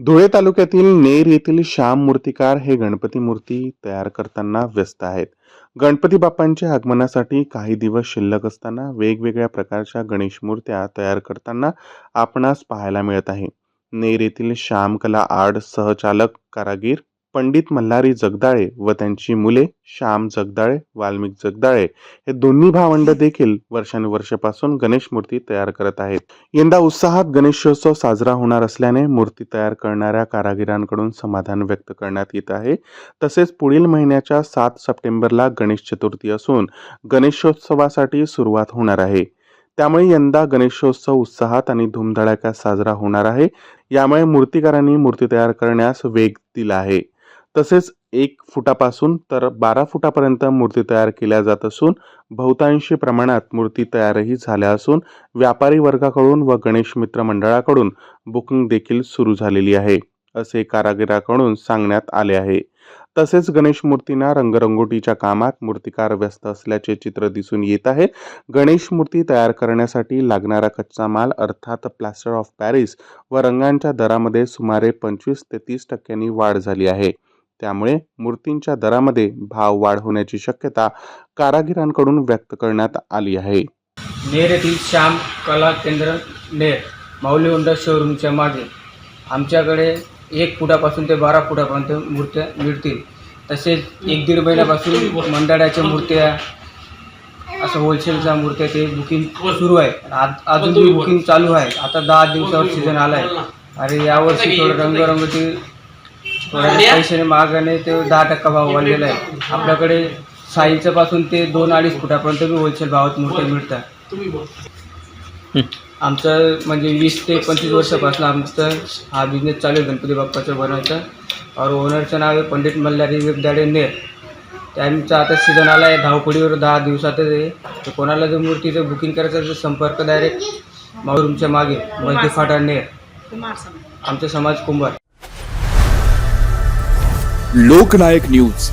धुळे तालुक्यातील नेर येथील श्याम मूर्तिकार हे गणपती मूर्ती तयार करताना व्यस्त आहेत. गणपती बाप्पांच्या आगमनासाठी काही दिवस शिल्लक असताना वेगवेगळ्या प्रकारच्या गणेश मूर्त्या तयार करताना आपणास पाहायला मिळत आहे. नेर येथील श्याम कला आर्ट सहचालक कारागीर पंडित मल्हारी जगदाळे व त्यांची मुले श्याम जगदाळे वाल्मिक जगदाळे हे दोन्ही भावंड देखील वर्षानुवर्षापासून गणेश मूर्ती तयार करत आहेत. यंदा उत्साहात गणेशोत्सव साजरा होणार असल्याने मूर्ती तयार करणाऱ्या कारागिरांकडून समाधान व्यक्त करण्यात येत आहे. तसेच पुढील महिन्याच्या सात सप्टेंबरला गणेश चतुर्थी असून गणेशोत्सवासाठी सुरुवात होणार आहे. त्यामुळे यंदा गणेशोत्सव उत्साहात आणि धुमधडाक्यात साजरा होणार आहे. यामुळे मूर्तिकारांनी मूर्ती तयार करण्यास वेग दिला आहे. तसेच एक फुटापासून तर बारा फुटापर्यंत मूर्ती तयार केल्या जात असून बहुतांशी प्रमाणात मूर्ती तयारही झाल्या असून व्यापारी वर्गाकडून व गणेश मित्र मंडळाकडून बुकिंग देखील सुरू झालेली आहे असे कारागिराकडून सांगण्यात आले आहे. तसेच गणेश मूर्तींना रंगरंगोटीच्या कामात मूर्तिकार व्यस्त असल्याचे चित्र दिसून येत आहे. गणेश मूर्ती तयार करण्यासाठी लागणारा कच्चा माल अर्थात प्लास्टर ऑफ पॅरिस व रंगांच्या दरामध्ये सुमारे पंचवीस ते तीस टक्क्यांनी वाढ झाली आहे. त्यामुळे मूर्तींच्या दरामध्ये भाव वाढ होण्याची शक्यता कारागिरांकडून व्यक्त करण्यात आली आहे. नेर येथील श्याम कला केंद्र नेर माऊली होंडा शोरूमच्या मागे. आमच्याकडे एक फुटापासून ते बारा फुटापर्यंत मूर्त्या मिळतील. तसेच एक दीड महिन्यापासून मंडळाच्या मूर्त्या असं होलसेलच्या मूर्त्या ते बुकिंग सुरू आहे. आज अजून बुकिंग चालू आहे. आता दहा दिवसावर सीझन आला आहे अरे यावर्षी थोडं रंगरंगोटी पैशाने महागाने ते दहा टक्का भाव वाढलेला आहे. आपल्याकडे साईजच्या पासून ते दोन अडीच फुटापर्यंत बी होलसेल भावात मूर्त्या मिळतात. आमचं म्हणजे वीस ते पंचवीस वर्षापासून आमचा हा बिझनेस चालू आहे गणपती बाप्पाचा बनवायचा. और ओनरचं नाव आहे पंडित मल्हारी विगदाडे नेर. त्यांचा आता सीझन आला आहे धावपडीवर दहा दिवसातच आहे. तर कोणाला जर मूर्तीचं बुकिंग करायचं असेल तर संपर्क डायरेक्ट माऊरूमच्या मागे मल्टी फाटा नेर. आमचा समाज कुंभार. लोकनायक न्यूज.